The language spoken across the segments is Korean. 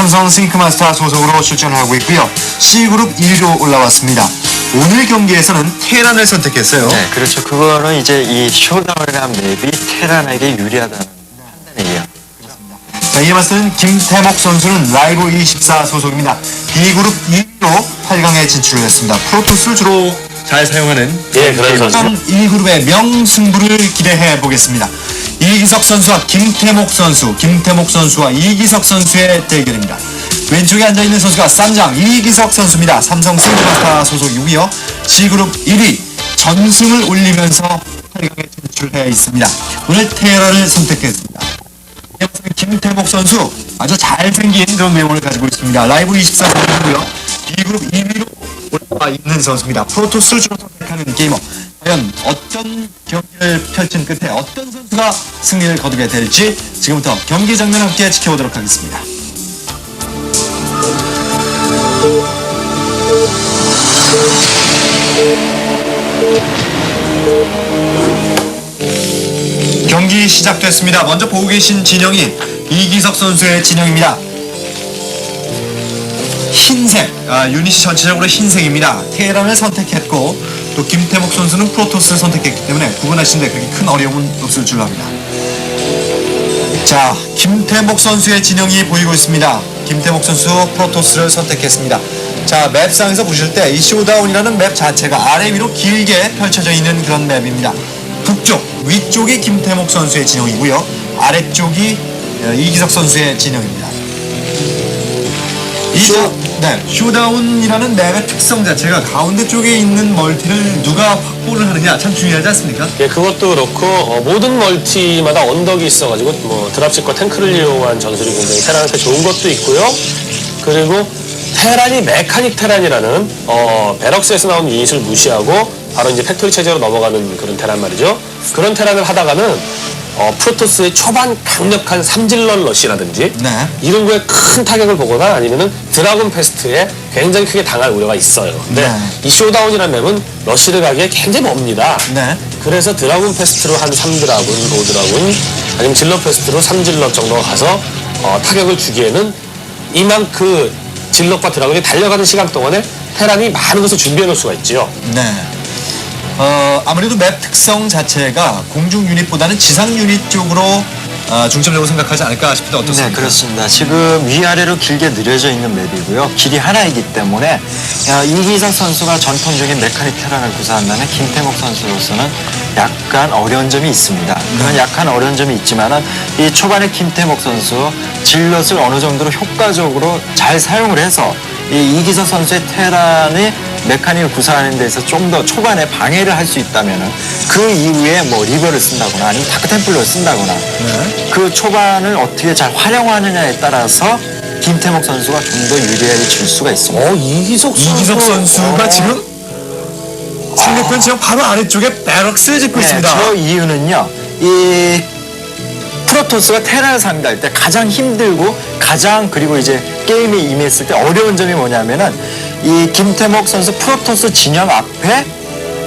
삼성 싱크마스터 소속으로 출전하고 있고요. C그룹 1위로 올라왔습니다. 오늘 경기에서는 테란을 선택했어요. 네, 그렇죠. 그거는 이제 이 쇼다운이라는 맵이 테란에게 유리하다는 판단이에요. 자, 이에 맞서는 김태목 선수는 라이브 24 소속입니다. B그룹 2위로 8강에 진출을 했습니다. 프로토스를 주로 잘 사용하는 예, 그런 선수. 1그룹의 명승부를 기대해 보겠습니다. 이기석 선수와 김태목 선수, 김태목 선수와 이기석 선수의 대결입니다. 왼쪽에 앉아있는 선수가 쌈장 이기석 선수입니다. 삼성 싱크마스터 소속이고요. G그룹 1위 전승을 올리면서 8강에 진출해 있습니다. 오늘 테라를 선택했습니다. 김태목 선수 아주 잘생긴 그런 외모를 가지고 있습니다. 라이브 24 선수고요. B그룹 2위로 올라와 있는 선수입니다. 프로토스를 주로 선택하는 게이머. 과연 어떤 경기를 펼친 끝에 어떤 선수가 승리를 거두게 될지 지금부터 경기 장면 함께 지켜보도록 하겠습니다. 경기 시작됐습니다. 먼저 보고 계신 진영이 이기석 선수의 진영입니다. 흰색, 아, 유닛이 전체적으로 흰색입니다. 테란을 선택했고 또 김태목 선수는 프로토스를 선택했기 때문에 구분하시는데 그렇게 큰 어려움은 없을 줄로 압니다. 자, 김태목 선수의 진영이 보이고 있습니다. 김태목 선수 프로토스를 선택했습니다. 자, 맵상에서 보실 때 이 쇼다운이라는 맵 자체가 아래 위로 길게 펼쳐져 있는 그런 맵입니다. 북쪽, 위쪽이 김태목 선수의 진영이고요. 아래쪽이 어, 이기석 선수의 진영입니다. 이 쇼, 네, 쇼다운이라는 맵의 특성 자체가 가운데 쪽에 있는 멀티를 누가 확보를 하느냐 참 중요하지 않습니까? 예, 그것도 그렇고 어, 모든 멀티마다 언덕이 있어가지고 뭐 드랍십과 탱크를 이용한 전술이 굉장히 테란한테 좋은 것도 있고요. 그리고 테란이 메카닉 테란이라는 어, 베럭스에서 나온 유닛을 무시하고 바로 이제 팩토리 체제로 넘어가는 그런 테란 말이죠. 그런 테란을 하다가는 어, 프로토스의 초반 강력한 삼질런 러시라든지 네. 이런 거에 큰 타격을 보거나 아니면은 드라곤 페스트에 굉장히 크게 당할 우려가 있어요. 근데 네. 이 쇼다운이라는 맵은 러시를 가기에 굉장히 멉니다. 네. 그래서 드라군 페스트로 한 3드라군, 5드라군, 아니면 질러 페스트로 3질러 정도가 가서 어, 타격을 주기에는 이만 그 질럿과 드라군이 달려가는 시간 동안에 테란이 많은 것을 준비해 놓을 수가 있지요. 네. 어, 아무래도 맵 특성 자체가 공중 유닛보다는 지상 유닛 쪽으로 어, 중점적으로 생각하지 않을까 싶은데 네, 어떻습니까? 그렇습니다. 지금 위아래로 길게 늘어져 있는 맵이고요. 길이 하나이기 때문에 야, 이기석 선수가 전통적인 메카닉 테란을 구사한다면 김태목 선수로서는 약간 어려운 점이 있습니다. 그런 약한 어려운 점이 있지만은 이 초반에 김태목 선수 질럿을 어느 정도로 효과적으로 잘 사용을 해서 이 이기석 선수의 테란의 메카닉을 구사하는 데서 좀 더 초반에 방해를 할 수 있다면은 그 이후에 뭐 리버를 쓴다거나 아니면 다크템플러를 쓴다거나 네. 그 초반을 어떻게 잘 활용하느냐에 따라서 김태목 선수가 좀 더 유리하게 질 수가 있습니다. 어, 이기석 선수. 이기석 선수가 어. 지금 상대편 지금 바로 아래쪽에 베럭스를 짓고 네, 있습니다. 저 이유는요. 이 프로토스가 테라를 상대할 때 가장 힘들고 가장 그리고 이제 게임에 임했을 때 어려운 점이 뭐냐면은 이 김태목 선수 프로토스 진영 앞에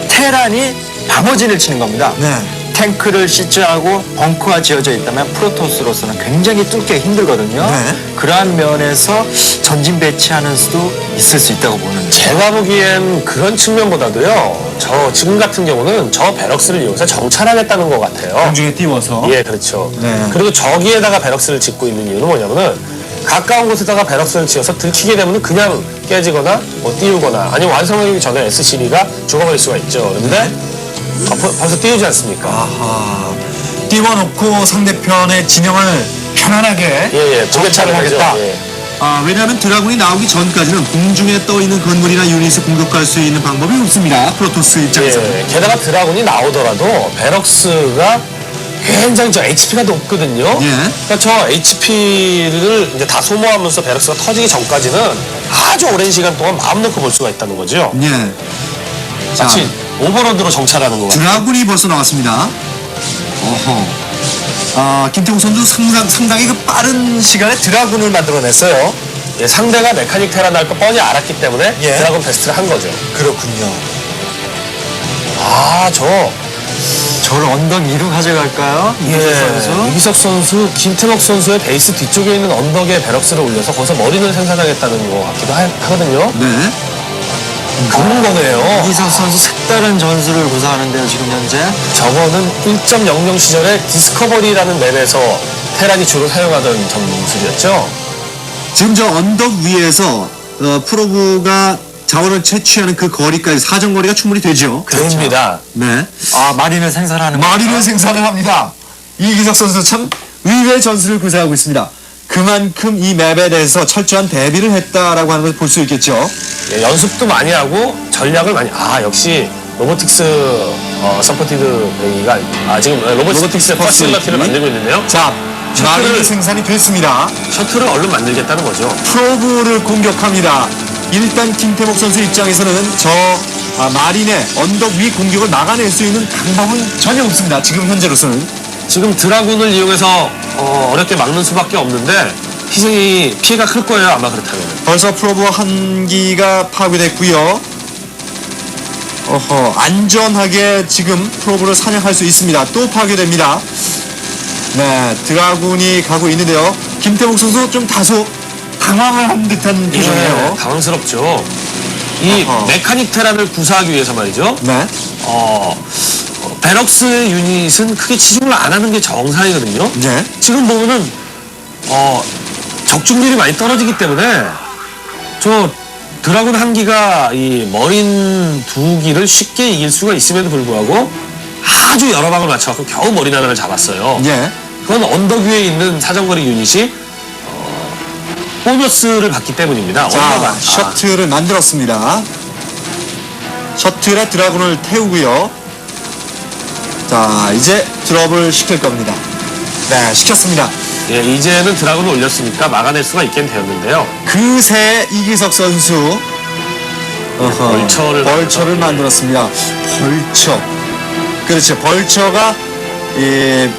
테란이 방어진을 치는 겁니다. 네. 탱크를 시즈하고 벙커가 지어져 있다면 프로토스로서는 굉장히 뚫기가 힘들거든요. 네. 그러한 면에서 전진 배치하는 수도 있을 수 있다고 보는 제가 보기엔 그런 측면보다도요, 저 지금 같은 경우는 저 베럭스를 이용해서 정찰하겠다는 것 같아요. 공중에 띄워서 예, 그렇죠. 네. 그리고 저기에다가 베럭스를 짓고 있는 이유는 뭐냐면은 가까운 곳에다가 베럭스를 지어서 들키게 되면 그냥 깨지거나 뭐 띄우거나 아니면 완성하기 전에 SCB가 죽어버릴 수가 있죠. 그런데 어, 벌- 벌써 띄우지 않습니까? 아하 띄워놓고 상대편의 진영을 편안하게 예, 예. 정찰을 하죠. 하겠다. 예. 아, 왜냐하면 드라군이 나오기 전까지는 공중에 떠 있는 건물이나 유닛을 공격할 수 있는 방법이 없습니다. 프로토스 입장에서는. 예, 게다가 드라군이 나오더라도 베럭스가 굉장히 저 HP가 높거든요. 예. 그러니까 저 HP를 이제 다 소모하면서 베럭스가 터지기 전까지는 아주 오랜 시간 동안 마음 놓고 볼 수가 있다는 거죠. 예. 자, 마치 오버로드로 정찰하는 것 같아요. 드라군이 벌써 나왔습니다. 어허. 아, 김태국 선수 상당, 상당히 그 빠른 시간에 드라군을 만들어냈어요. 예, 상대가 메카닉 할거 뻔히 알았기 때문에 예. 드라곤 베스트를 한 거죠. 그렇군요. 아, 저 저를 언덕 위로 가져갈까요? 이기석 선수? 예, 이기석 선수, 김태nok 선수의 베이스 뒤쪽에 있는 언덕에 베럭스를 올려서 거기서 머리를 생산하겠다는 것 같기도 하, 하거든요. 네. 그런 거네요. 이기석 선수 색다른 전술을 구사하는데요, 지금 현재. 저거는 1.00 시절에 디스커버리라는 맵에서 테란이 주로 사용하던 전술이었죠. 지금 저 언덕 위에서 어, 프로브가 자원을 채취하는 그 거리까지 사정거리가 충분히 되죠. 됩니다. 네. 아, 마린을 생산하는 마리를 생산을 합니다. 이기석 선수 참 의외의 전술을 구사하고 있습니다. 그만큼 이 맵에 대해서 철저한 대비를 했다라고 하는 것을 볼수 있겠죠. 예, 연습도 많이 하고 전략을 많이 아 역시 로보틱스 어, 서포티드 베이가 아 지금 로보틱스 로보틱스 퍼실러티를 퍼실러티. 만들고 있는데요. 자, 마린이 생산이 됐습니다. 셔틀을 얼른 만들겠다는 거죠. 프로브를 공격합니다. 일단 김태목 선수 입장에서는 저 아, 마린의 언덕 위 공격을 막아낼 수 있는 방법은 전혀 없습니다. 지금 현재로서는. 지금 드라군을 이용해서 어, 어렵게 막는 수밖에 없는데 희생이 피해가 클 거예요 아마 그렇다면. 벌써 프로브 한 기가 파괴됐고요. 어허, 안전하게 지금 프로브를 사냥할 수 있습니다. 또 파괴됩니다. 네, 드라군이 가고 있는데요. 김태목 선수 좀 다소 당황을 한 듯한 표정이에요. 예, 당황스럽죠. 이 어허. 메카닉 테란을 구사하기 위해서 말이죠. 네. 어, 어, 베럭스 유닛은 크게 치중을 안 하는 게 정상이거든요. 네. 지금 보면은 어, 적중률이 많이 떨어지기 때문에 저 드라군 한 기가 이 머린 두 기를 쉽게 이길 수가 있음에도 불구하고 아주 여러 방을 맞춰갖고 겨우 머린 하나를 잡았어요. 예. 그건 언덕 위에 있는 사정거리 유닛이 어, 보너스를 받기 때문입니다. 자, 언더가. 셔틀을 만들었습니다. 셔틀에 드라군을 태우고요. 자, 이제 드롭을 시킬 겁니다. 네, 시켰습니다. 예, 이제는 드라군을 올렸으니까 막아낼 수가 있긴 되었는데요. 그새 이기석 선수 어허, 벌처를 벌처를 만들었습니다. 벌처. 그렇죠. 벌처가 이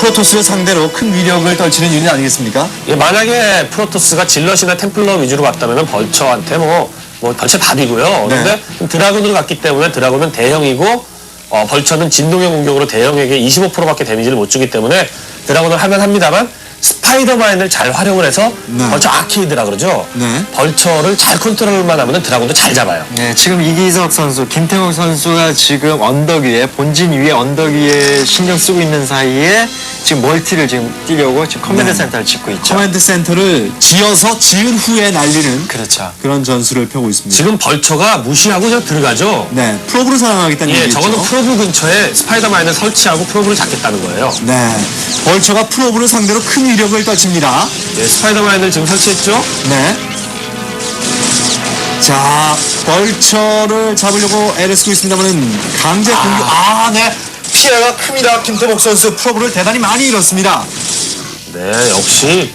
프로토스를 상대로 큰 위력을 떨치는 유닛 아니겠습니까? 예, 만약에 프로토스가 질럿이나 템플러 위주로 갔다면 벌처한테 뭐, 뭐 벌처 밥이고요. 네. 근데 드라군으로 갔기 때문에 드라군은 대형이고 어, 벌처는 진동형 공격으로 대형에게 25%밖에 데미지를 못 주기 때문에 드라군을 하면 합니다만 스파이더마인을 잘 활용을 해서 네. 벌처 아케이드라 그러죠. 네. 벌처를 잘 컨트롤만 하면 드라군도 잘 잡아요. 네, 지금 이기석 선수, 김태형 선수가 지금 언덕 위에, 본진 위에 언덕 위에 신경 쓰고 있는 사이에 지금 멀티를 지금 뛰려고 지금 커맨드 네. 센터를 짓고 있죠. 커맨드 센터를 지어서 지은 후에 날리는 그렇죠. 그런 전술을 펴고 있습니다. 지금 벌처가 무시하고 저 들어가죠. 네, 프로브를 사용하겠다는 예, 얘기죠. 적어도 프로브 근처에 스파이더마인을 설치하고 프로브를 잡겠다는 거예요. 네, 벌처가 프로브를 상대로 큰 위력을 떨칩니다. 예, 스파이더마인을 지금 설치했죠. 네. 자, 벌처를 잡으려고 애를 쓰고 있습니다만은 강제 공격. 아, 네. 피해가 큽니다. 김태복 선수 프로브를 대단히 많이 잃었습니다. 네, 역시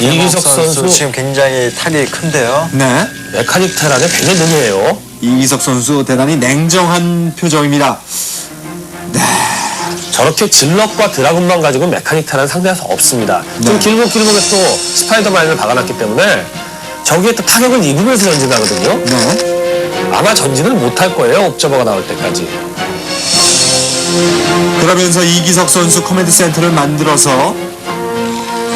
이기석 선수 지금 굉장히 타격이 큰데요. 네. 메카닉 테란의 백년능이에요. 이기석 선수 대단히 냉정한 표정입니다. 저렇게 질럿과 드라군만 가지고 상대할 수 없습니다. 네. 좀 길고 길고에 또 스파이더마인을 박아놨기 때문에 저기에 또 타격을 입으면서 전진하거든요. 네. 아마 전진을 못할 거예요. 옵저버가 나올 때까지. 그러면서 이기석 선수 커맨드 센터를 만들어서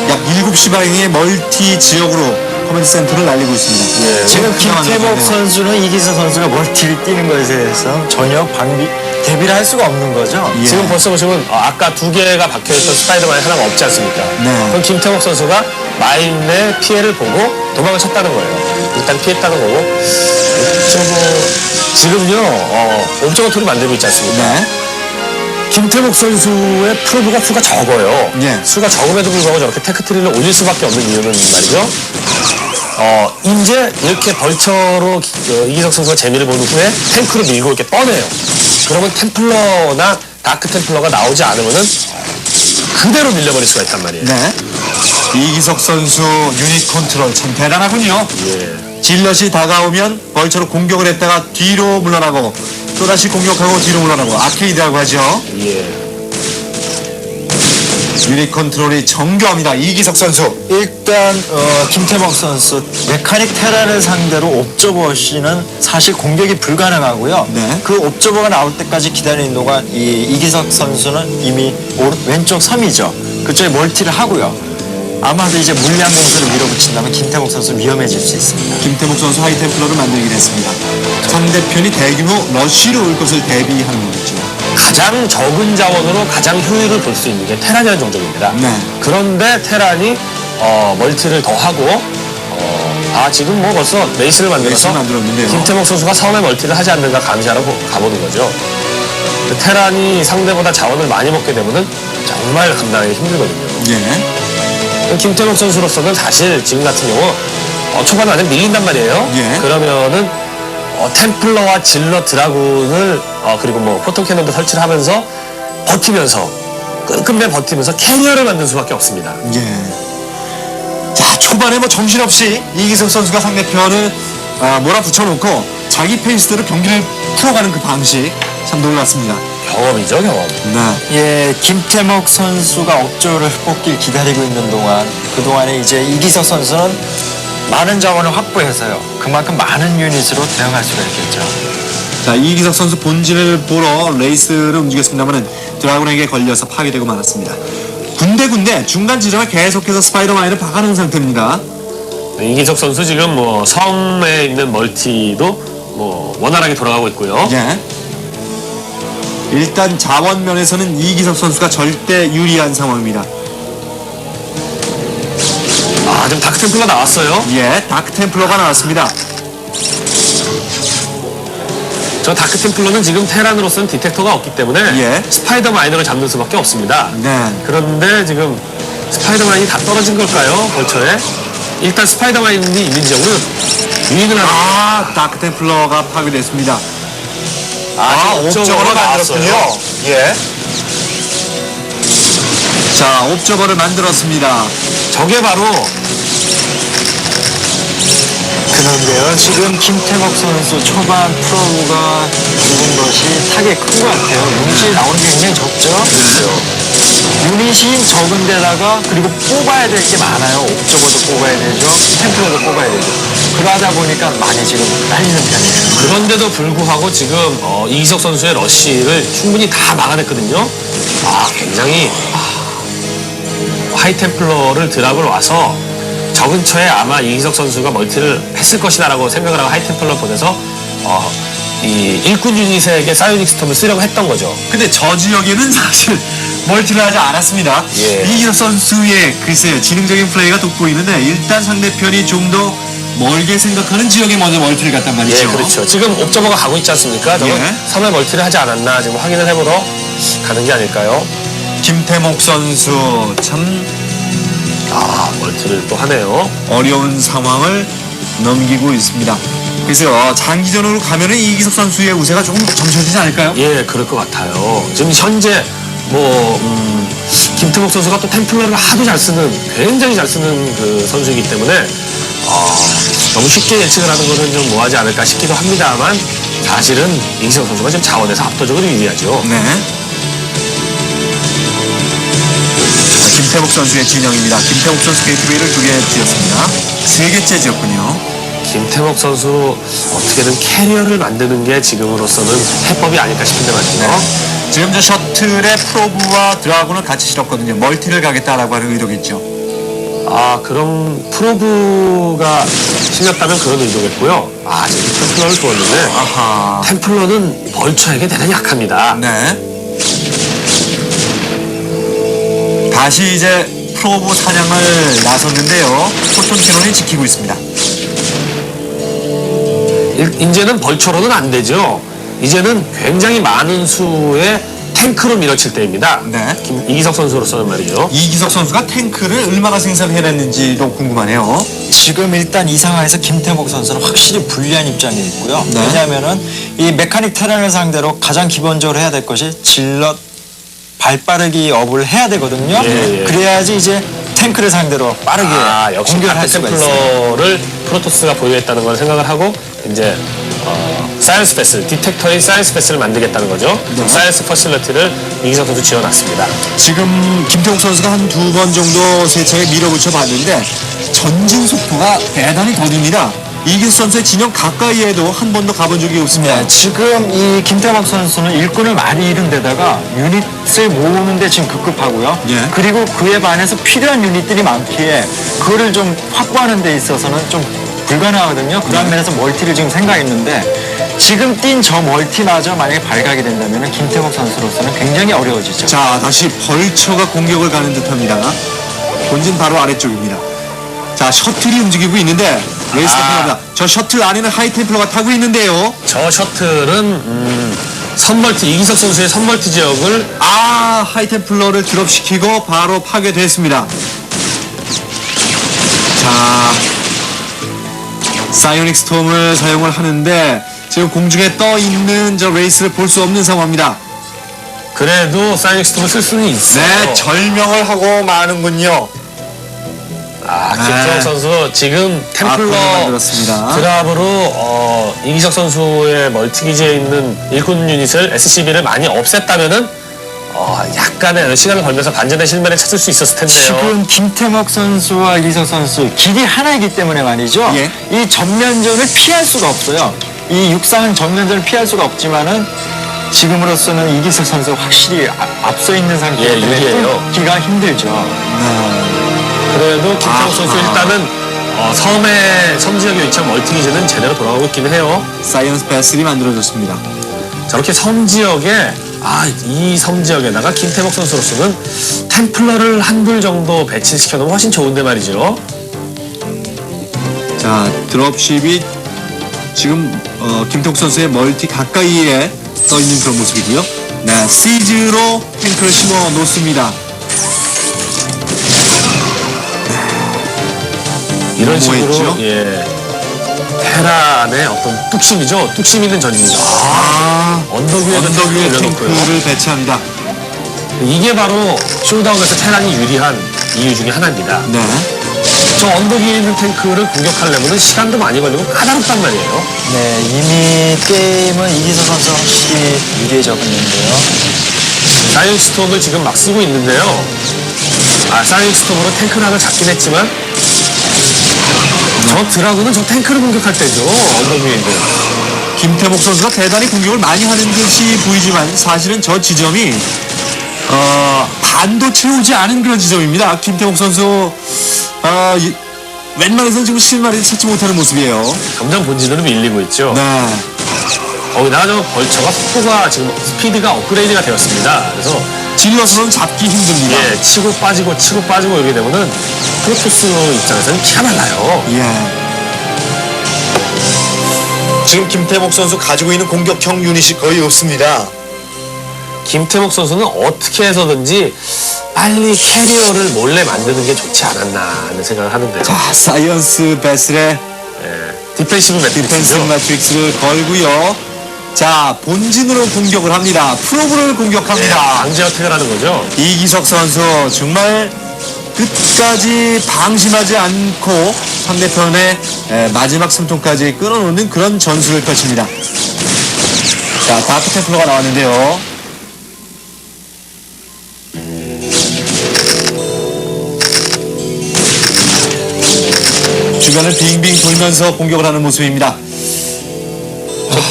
약 7시 방향의 멀티 지역으로 커맨드 센터를 날리고 있습니다. 예, 지금 김태복 네. 선수는 이기석 선수가 멀티를 뛰는 것에 대해서 전혀 방비, 대비를 할 수가 없는 거죠. 예. 지금 벌써 보시면 어, 아까 두 개가 박혀있던 스파이더마인 하나가 없지 않습니까? 네. 그럼 김태복 선수가 마인의 피해를 보고 도망을 쳤다는 거예요. 일단 피했다는 거고. 옵저버, 지금요, 어, 옵저버 툴을 만들고 있지 않습니까? 네. 김태복 선수의 프로브가 수가 적어요. 예. 수가 적음에도 불구하고 저렇게 테크트리를 올릴 수밖에 없는 이유는 말이죠. 어, 이제 이렇게 벌처로 기- 어, 이기석 선수가 재미를 보는 후에 탱크로 밀고 이렇게 뻗어요. 그러면 템플러나 다크 템플러가 나오지 않으면은 그대로 밀려버릴 수가 있단 말이에요. 네. 이기석 선수 유닛 컨트롤 참 대단하군요. 예. 질럿이 다가오면 벌처로 공격을 했다가 뒤로 물러나고 또다시 공격하고 뒤로 물러나고 아케이드라고 하죠. 예. 유닛 컨트롤이 정교합니다. 이기석 선수. 일단 어, 김태복 선수 메카닉 테란을 상대로 옵저버시는 사실 공격이 불가능하고요. 네. 그 옵저버가 나올 때까지 기다리는 동안 이 이기석 선수는 이미 오른, 왼쪽 3이죠. 그쪽에 멀티를 하고요. 아마도 이제 물량 공수를 밀어붙인다면 김태복 선수 위험해질 수 있습니다. 김태목 선수 하이템플러를 만들긴 했습니다. 상대편이 대규모 러쉬로 올 것을 대비하는 거겠죠. 가장 적은 자원으로 가장 효율을 볼 수 있는 게 테란이라는 종족입니다. 네. 그런데 테란이 어, 멀티를 더 하고 어, 아 지금 뭐 벌써 레이스를 만들어서 레이스를 만들었는데요. 김태목 선수가 처음에 멀티를 하지 않는가 감시하러 고- 가보는 거죠. 근데 테란이 상대보다 자원을 많이 먹게 되면은 정말 감당하기 힘들거든요. 예. 김태목 선수로서는 사실 지금 같은 경우 어, 초반에 완전 밀린단 말이에요. 예. 그러면은 어, 템플러와 질러 드라군을 어, 그리고 뭐 포톤 캐논도 설치를 하면서 버티면서 끝끝내 버티면서 캐리어를 만들 수밖에 없습니다. 예. 자, 초반에 뭐 정신없이 이기석 선수가 상대편을 아, 몰아붙여놓고 자기 페이스대로 경기를 풀어가는 그 방식 참 놀랐습니다. 경험이죠, 경험. 네. 예, 김태목 선수가 옵저를 뽑길 기다리고 있는 동안 그동안에 이제 이기석 선수는 많은 자원을 확보해서요. 그만큼 많은 유닛으로 대응할 수가 있겠죠. 자, 이기석 선수 본진을 보러 레이스를 움직였습니다만은 드라군에게 걸려서 파괴되고 말았습니다. 군데군데 중간 지점에 계속해서 스파이더마인을 박아놓은 상태입니다. 이기석 선수 지금 뭐 섬에 있는 멀티도 뭐 원활하게 돌아가고 있고요. 예. 일단 자원 면에서는 이기석 선수가 절대 유리한 상황입니다. 아, 지금 다크템플러 나왔어요. 예, 다크 템플러가 나왔습니다. 저 다크템플러는 지금 테란으로서는 디텍터가 없기 때문에 예. 스파이더 마이너를 잡는 수밖에 없습니다. 네. 그런데 지금 스파이더맨이 다 떨어진 걸까요? 벌처에? 일단 스파이더맨이 있는 지역은 유인을 하는 아, 다크 템플러가 파괴됐습니다. 아, 옵저버를 나왔어요. 만들었군요. 예. 자, 옵저버를 만들었습니다. 저게 바로 그런데요, 지금 김태목 선수 초반 프로브가 죽은 것이 타격이 큰것 같아요. 유닛이 나오는 게 굉장히 적죠? 유닛이 적은 데다가 그리고 뽑아야 될 게 많아요. 옵저버도 뽑아야 되죠. 템플러도 뽑아야 되죠. 그러다 보니까 많이 지금 딸리는 편이에요. 그런데도 불구하고 지금 어, 이기석 선수의 러쉬를 충분히 다 막아냈거든요. 아, 굉장히 아, 하이템플러를 드랍을 와서 저 근처에 아마 이기석 선수가 멀티를 했을 것이다라고 생각을 하고 하이템플러 보내서 어, 이 일꾼 유닛에게 사이오닉 스톰을 쓰려고 했던 거죠. 근데 저 지역에는 사실 멀티를 하지 않았습니다. 예. 이기석 선수의 글쎄요, 지능적인 플레이가 돋보이는데 일단 상대편이 좀 더 멀게 생각하는 지역에 먼저 멀티를 갔단 말이죠. 예, 그렇죠. 지금 옵저버가 가고 있지 않습니까? 저건 예. 3회 멀티를 하지 않았나 지금 확인을 해보러 가는 게 아닐까요? 김태목 선수 참 아, 멀티를 또 하네요. 어려운 상황을 넘기고 있습니다. 그래서 장기전으로 가면은 이기석 선수의 우세가 조금 점쳐지지 않을까요? 예, 그럴 것 같아요. 지금 현재 뭐 음, 김태목 선수가 또 템플러를 하도 잘 쓰는 굉장히 잘 쓰는 그 선수이기 때문에 어, 너무 쉽게 예측을 하는 것은 좀 뭐하지 않을까 싶기도 합니다만 사실은 이기석 선수가 지금 자원에서 압도적으로 유리하죠. 네. 김태목 선수의 진영입니다. 김태목 선수 게이트웨이를 두 개 지었습니다. 세 개째 지었군요. 김태목 선수 어떻게든 캐리어를 만드는 게 지금으로서는 해법이 아닐까 싶은데 말이죠. 지금 저 셔틀에 프로브와 드라군을 같이 실었거든요. 멀티를 가겠다라고 하는 의도겠죠. 아, 그럼 프로브가 실렸다면 그런 의도겠고요. 아, 지금 템플러를 주었는데 아하. 템플러는 벌처에게 대단히 약합니다. 네. 다시 이제 프로브 사냥을 나섰는데요. 포톤 캐논이 지키고 있습니다. 일- 이제는 벌처로는 안 되죠. 이제는 굉장히 많은 수의 탱크로 밀어칠 때입니다. 네. 김- 이기석 선수로서는 말이죠. 이기석 선수가 탱크를 얼마나 생산해냈는지도 궁금하네요. 지금 일단 이 상황에서 김태목 선수는 확실히 불리한 입장에 있고요. 네. 왜냐하면은 이 메카닉 테란을 상대로 가장 기본적으로 해야 될 것이 질럿 발빠르기 업을 해야 되거든요. 예, 예. 그래야지 이제 탱크를 상대로 빠르게 아, 역시 공격을 할 수가 있어요. 템플러를 프로토스가 보유했다는 걸 생각을 하고 이제 어, 사이언스 패스, 디텍터인 사이언스 패스를 만들겠다는 거죠. 네. 사이언스 퍼실러티를 이기석 선수 지어놨습니다. 지금 김태욱 선수가 한 두 번 정도 세차에 밀어붙여 봤는데 전진 속도가 대단히 더딥니다. 이기석 선수의 진영 가까이에도 한 번도 가본 적이 없습니다. 네, 지금 이 김태박 선수는 일꾼을 많이 잃은 데다가 유닛을 모으는데 지금 급급하고요. 예. 그리고 그에 반해서 필요한 유닛들이 많기에 그거를 좀 확보하는 데 있어서는 좀 불가능하거든요. 그런 네. 면에서 멀티를 지금 생각했는데 지금 뛴 저 멀티마저 만약에 발각이 된다면 김태박 선수로서는 굉장히 어려워지죠. 자, 다시 벌처가 공격을 가는 듯합니다. 본진 바로 아래쪽입니다. 자, 셔틀이 움직이고 있는데 레이스가 아. 필요합니다. 저 셔틀 안에는 하이템플러가 타고 있는데요. 저 셔틀은 음, 선멀티 이기석 선수의 선멀티 지역을 아, 하이템플러를 드롭시키고 바로 파괴됐습니다. 자, 사이오닉 스톰을 사용을 하는데 지금 공중에 떠 있는 저 레이스를 볼 수 없는 상황입니다. 그래도 사이닉 스톰을 쓸 수는 있어요. 네, 절명을 하고 마는군요. 아, 네. 김태형 선수 지금 아, 템플러 만들었습니다. 드랍으로 어, 이기석 선수의 멀티기지에 있는 일꾼 유닛을 SCB를 많이 없앴다면은 어, 약간의 시간을 걸면서 반전의 실마리를 찾을 수 있었을 텐데요. 지금 김태목 선수와 이기석 선수 길이 하나이기 때문에 말이죠. 예. 이 전면전을 피할 수가 없어요. 이 육상은 전면전을 피할 수가 없지만은 지금으로서는 이기석 선수 가 확실히 앞- 앞서 있는 상태이기 예, 때문에 유리해요. 끊기가 힘들죠. 그래도 아하. 선수 일단은 어, 섬의 섬 지역에 위치한 멀티기지는 제대로 돌아가고 있기는 해요. 사이언스 베슬이 만들어졌습니다. 저렇게 섬 지역에 아, 이 섬 지역에다가 김태목 선수로서는 템플러를 한불 정도 배치시켜 놓으면 훨씬 좋은데 말이죠. 자, 드롭십이 지금 어, 김태욱 선수의 멀티 가까이에 떠 있는 그런 모습이고요. 네, 시즈로 탱크를 심어 놓습니다. 이런 식으로 너무했죠? 예 테란의 어떤 뚝심이죠. 뚝심 있는 전진이죠. 아, 아, 언덕 위에 언덕 위에 올려놓고요. 탱크를 배치합니다. 이게 바로 쇼다운에서 테란이 유리한 이유 중에 하나입니다. 네. 저 언덕 위에 있는 탱크를 공격하려면 시간도 많이 걸리고 까다롭단 말이에요. 네, 이미 게임은 이기석 선수가 확실히 유리해졌는데요. 사이언 스톰을 지금 막 쓰고 있는데요. 아, 사이언 스톰으로 탱크를 하나 잡긴 했지만 저 드라군은 저 탱크를 공격할 때죠. 언덕 위에 있는. 김태목 선수가 대단히 공격을 많이 하는 듯이 보이지만 사실은 저 지점이 어, 반도 채우지 않은 그런 지점입니다. 김태목 선수 어, 이- 웬만해서는 지금 실마리를 찾지 못하는 모습이에요. 점점 본진으로 밀리고 있죠. 네. 거기다가 저 벌처가 속도가 지금 스피드가 업그레이드가 되었습니다. 그래서 질러서는 잡기 힘듭니다. 예, 치고 빠지고 치고 빠지고 이렇게 되면은 프로토스 입장에서는 피가 말라요. 예. 지금 김태목 선수 가지고 있는 공격형 유닛이 거의 없습니다. 김태목 선수는 어떻게 해서든지 빨리 캐리어를 몰래 만드는 게 좋지 않았나 하는 생각을 하는데요. 자, 사이언스 베슬의 예, 디펜시브 디펜스 매트릭스죠. 매트릭스를 걸고요. 자, 본진으로 공격을 합니다. 프로브를 예, 공격합니다. 강제 어택을 하는 거죠. 이기석 선수 정말 끝까지 방심하지 않고 상대편의 에, 마지막 숨통까지 끌어놓는 그런 전술을 펼칩니다. 자, 다크 템플러가 나왔는데요. 주변을 빙빙 돌면서 공격을 하는 모습입니다.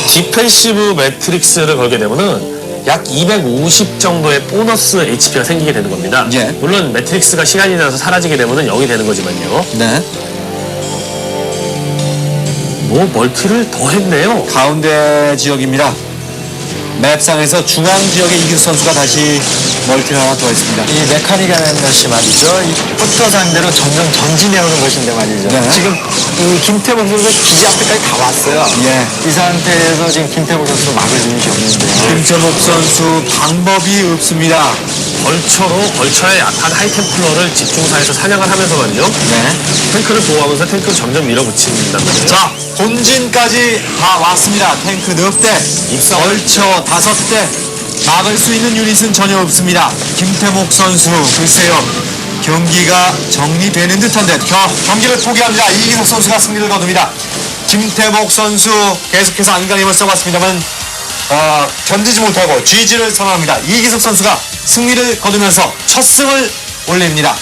저 디펜시브 매트릭스를 걸게 되면은 약 250 정도의 보너스 HP가 생기게 되는 겁니다. 예. 물론 매트릭스가 시간이 지나서 사라지게 되면은 0이 되는 거지만요. 네. 뭐 멀티를 더 했네요. 가운데 지역입니다. 맵상에서 중앙 지역에 이기수 선수가 다시 멀티를 하나 더 했습니다. 이 메카닉이라는 것이 말이죠. 이 포터 상대로 점점 전진해오는 것인데 말이죠. 네. 지금 이 김태복 선수가 기지 앞에까지 다 왔어요. 예. 이 상태에서 지금 김태복 선수 막을 유닛이 없는데요. 김철복 선수 방법이 없습니다. 벌처로 벌처의 약한 하이템플러를 집중사에서 사냥을 하면서만요. 네. 탱크를 보호하면서 탱크를 점점 밀어붙입니다. 자, 본진까지 다 왔습니다. 탱크 넉 대, 입성. 벌처 다섯 대. 막을 수 있는 유닛은 전혀 없습니다. 김태목 선수, 글쎄요. 경기가 정리되는 듯한데 겨- 경기를 포기합니다. 이기석 선수가 승리를 거둡니다. 김태목 선수 계속해서 안간힘을 써봤습니다만, 어, 견디지 못하고 g g 를 선언합니다. 이기석 선수가 승리를 거두면서 첫 승을 올립니다.